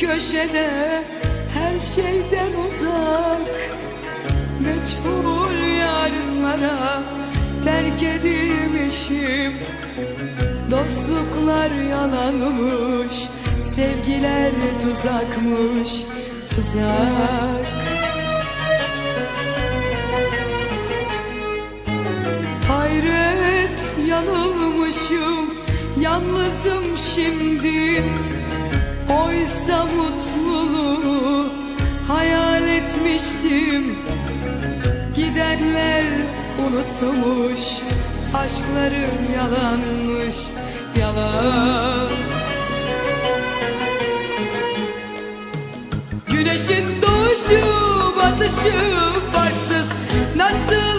köşede her şeyden uzak. Meçhul yarınlara terk edilmişim. Dostluklar yalanmış Sevgiler tuzakmış Tuzak. Hayret yanılmışım Yalnızım şimdi Oysa mutluluğu Hayal etmiştim. Gidenler unutmuş Aşklarım yalanmış Yalan. Güneşin doğuşu batışı farksız. Nasıl